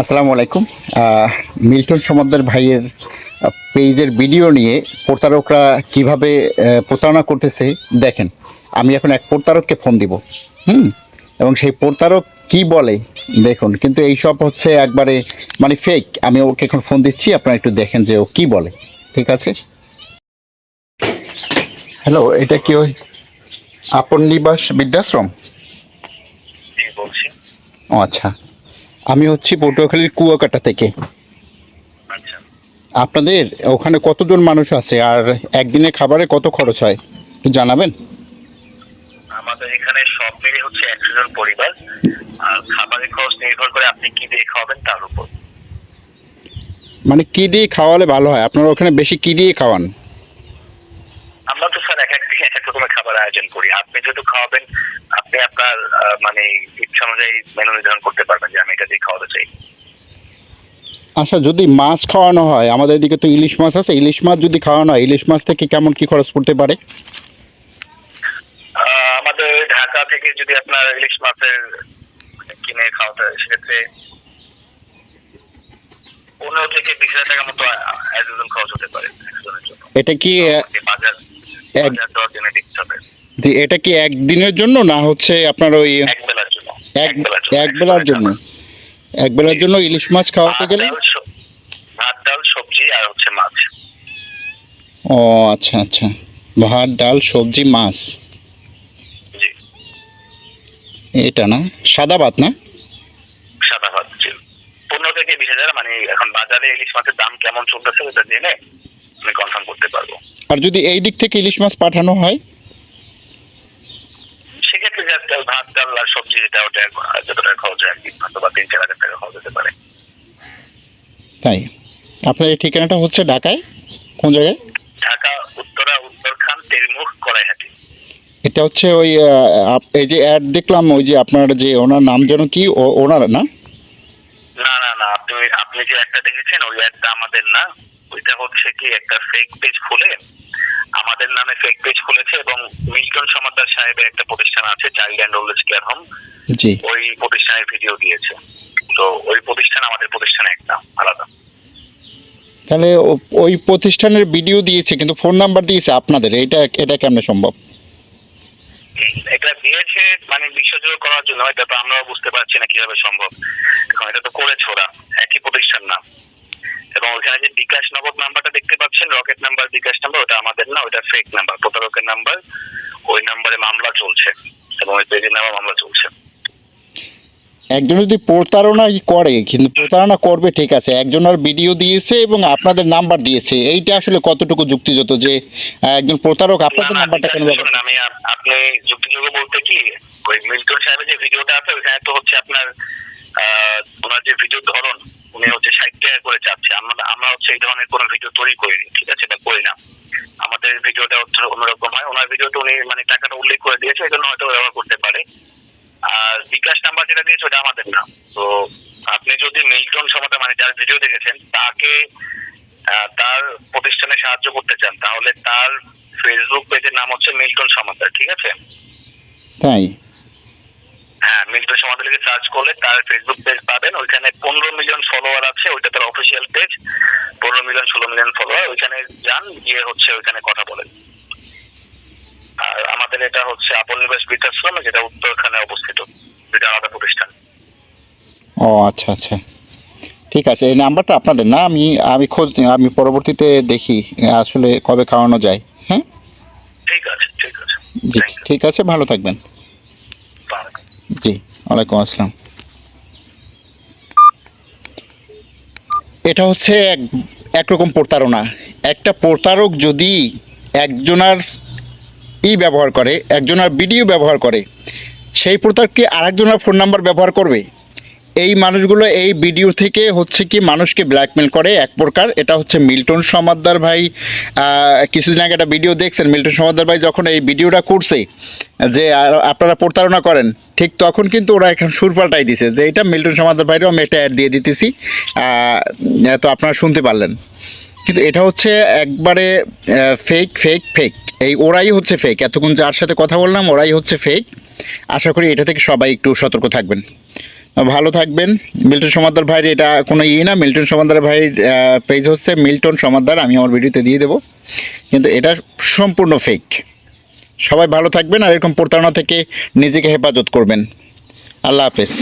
আসসালামু আলাইকুম। মিল্টন সমাদ্দার ভাইয়ের পেজের ভিডিও নিয়ে প্রতারকরা কীভাবে প্রতারণা করতেছে দেখেন। আমি এখন এক প্রতারককে ফোন দিব হুম? এবং সেই প্রতারক কি বলে দেখুন কিন্তু এই সব হচ্ছে একবারে মানে ফেক আমি ওকে এখন ফোন দিচ্ছি আপনারা একটু দেখেন যে ও কি বলে ঠিক আছে? হ্যালো এটা কি ওই আপন নিবাস বৃদ্ধাশ্রম? ও আচ্ছা। আমি হচ্ছি পটুয়াখালীর কুয়াকাটা থেকে। আচ্ছা। আপনাদের ওখানে কতজন মানুষ আছে? আর একদিনে খাবারে কত খরচ হয়? একটু জানাবেন? আমাদের এখানে সব মিলে হচ্ছে একশো জন পরিবার। আর খাবারের খরচ নির্ভর করে আপনি কি দিয়ে খাওয়াবেন তার উপর। মানে কি দিয়ে খাওয়ালে ভালো হয়? আপনারা ওখানে বেশি কি দিয়ে খাওয়ান? আমরা তো স্যার এক এক দিকে এক এক রকমের খাবার আয়োজন করি। আপনি যেহেতু খাওয়াবেন আপনি আপনার মানে ইচ্ছা অনুযায়ী মেনু নির্ধারণ করতে পারবেন যে আমি এটা দিয়ে খাওয়াতে চাই। আচ্ছা যদি মাছ খাওয়ানো হয় আমাদের এদিকে তো ইলিশ মাছ আছে ইলিশ মাছ যদি খাওয়ানো হয় ইলিশ মাছ থেকে কেমন কি খরচ পড়তে পারে? আমাদের ঢাকা থেকে যদি আপনার ইলিশ মাছের কিনে খাওয়াতে হয় সেক্ষেত্রে পনেরো থেকে বিশ হাজার টাকার মতো একজন খরচ হতে পারে একজনের জন্য। এটা কি বাজার বাজার দর জেনে দেখতে হবে। এটা কি একদিনের জন্য না হচ্ছে আপনার ওই এক বেলার জন্য? এক বেলার জন্য। ইলিশ মাছ খাওয়াতে গেলে? ভাত ডাল সবজি আর হচ্ছে মাছ। ও আচ্ছা আচ্ছা। ভাত ডাল সবজি মাছ। এটা না? সাদা ভাত না? সাদা ভাত পনেরো থেকে বিশ হাজার মানে এখন বাজারে ইলিশ মাছের দাম কেমন চলতেছে ওটা জেনে আমি কনফার্ম করতে পারব। আর যদি এই দিক থেকে ইলিশ মাছ পাঠানো হয়? Just ভাত ডাল আর সবজি ওটা যতটা খরচ হয় হয়তো তিন চার হাজার টাকা খরচ হতে পারে। তাই? আপনার এই ঠিকানাটা হচ্ছে ঢাকায়? কোন জায়গায়? ঢাকা উত্তরা উত্তরখান তেলমুখ কড়াইহাটি। এটা হচ্ছে ওই এই যে অ্যাড দেখলাম ওই যে আপনার যে ওনার নাম যেন কি? ওনার না? না না না আপনি আপনি যে একটা দেখেছেন ওই একটা আমাদের না। ওইটা হচ্ছে কি একটা ফেক পেজ খুলে আমাদের নামে ফেক পেজ খুলেছে এবং মিল্টন সমাদার সাহেবের একটা প্রতিষ্ঠান আছে child and old care home ওই প্রতিষ্ঠানের ভিডিও দিয়েছে। তো ওই প্রতিষ্ঠান আমাদের প্রতিষ্ঠান একটা আলাদা। তাহলে ওই প্রতিষ্ঠানের ভিডিও দিয়েছে কিন্তু ফোন নাম্বার দিয়েছে আপনাদের এটা এটা কেমনে সম্ভব? এটা দিয়েছে মানে বিশ্বাসযোগ্য করার জন্য এটা তো আমরাও বুঝতে পারছি না কীভাবে সম্ভব। এখন এটা তো করেছে ওরা একই প্রতিষ্ঠান না। এবং ওখানে যে বিকাশ নগদ নাম্বারটা দেখতে পাচ্ছেন রকেট নাম্বার বিকাশ নাম্বার ওটা আমাদের না ওটা ফেক নাম্বার প্রতারকের নাম্বার ওই নাম্বারে মামলা চলছে এবং ওই পেজের নামে মামলা চলছে। একজন যদি প্রতারণা করে কিন্তু প্রতারণা করবে ঠিক আছে একজন আর ভিডিও দিয়েছে এবং আপনাদের নাম্বার দিয়েছে এইটা আসলে কতটুকু যুক্তিযুক্ত যে একজন প্রতারক আপনাদের নাম্বারটা কেন ব্যবহার আমি আপ- আপনি যুক্তিযোগ্য বলতে কি ওই মিল্টন সাহেবের যে ভিডিওটা আছে ওইখানে তো হচ্ছে আপনার ওনার যে ভিডিওর ধরন উনি হচ্ছে ষাট টাকা করে চাচ্ছে আমরা এই ধরনের কোনো ভিডিও তৈরি করিনি ঠিক আছে? এটা করি না। আমাদের ভিডিওটা অন্যরকম হয়। ওনার ভিডিওতে উনি মানে টাকাটা উল্লেখ করে দিয়েছে এই জন্য হয়তো ব্যবহার করতে পারে। আর বিকাশ নাম্বার যেটা দিয়েছে ওটা আমাদের না। তো আপনি যদি মিল্টন সমাদে মানে যার ভিডিও দেখেছেন তাকে তার প্রতিষ্ঠানে সাহায্য করতে চান তাহলে তার ফেসবুক পেজের নাম হচ্ছে মিল্টন সমাদার ঠিক আছে? তাই? হ্যাঁ মিল্টন সমাদার লিখে সার্চ করলে তার ফেসবুক পেজ পাবেন। ওইখানে পনেরো মিলিয়ন ফলোয়ার আছে ওইটা তার অফিসিয়াল পেজ পনেরো মিলিয়ন ষোলো মিলিয়ন ফলোয়ার ওইখানে যান গিয়ে হচ্ছে ওইখানে কথা বলেন। আর আমাদের এটা হচ্ছে আপন নিবাস বৃদ্ধাশ্রম যেটা উত্তরখানে অবস্থিত। যেটা আলাদা প্রতিষ্ঠান। ও আচ্ছা আচ্ছা। ঠিক আছে এই নাম্বারটা আপনাদের না? আমি আমি খোঁজ আমি পরবর্তীতে দেখি আসলে কবে খাওয়ানো যায়। হ্যাঁ? ঠিক আছে ঠিক আছে। জি ঠিক আছে ভালো থাকবেন। জি ওয়ালাইকুম আসসালাম। এটা হচ্ছে এক একরকম প্রতারণা। একটা প্রতারক যদি একজনার ই ব্যবহার করে, একজনার বিডিও ব্যবহার করে, সেই প্রতারককে আরেকজনের ফোন নাম্বার ব্যবহার করবে? এই মানুষগুলো এই ভিডিও থেকে হচ্ছে কি মানুষকে ব্ল্যাকমেল করে এক প্রকার। এটা হচ্ছে মিল্টন সমাদ্দার ভাই। কিছুদিন আগে একটা ভিডিও দেখছেন, মিল্টন সমাদ্দার ভাই যখন এই ভিডিওটা করছে, যে আপনারা প্রতারণা করেন, ঠিক তখন কিন্তু ওরা এখন সুর পাল্টাই দিছে, যে এটা মিল্টন সমাদ্দার ভাইরও আমি একটা অ্যাড দিয়ে দিতেছি। তো আপনারা শুনতে পারলেন। কিন্তু এটা হচ্ছে একবারে ফেক ফেক ফেক এই ওরাই হচ্ছে ফেক এতক্ষণ যার সাথে কথা বললাম, ওরাই হচ্ছে ফেক আশা করি এটা থেকে সবাই একটু সতর্ক থাকবেন। ভালো থাকবেন। মিল্টন সমাদার ভাইয়ের এটা কোনো ইয়ে না। মিল্টন সমাদার ভাইয়ের পেজ হচ্ছে মিল্টন সমাদার। আমি আমার ভিডিওতে দিয়ে দেবো। কিন্তু এটা সম্পূর্ণ ফেক সবাই ভালো থাকবেন আর এরকম প্রতারণা থেকে নিজেকে হেফাজত করবেন। আল্লাহ হাফেজ।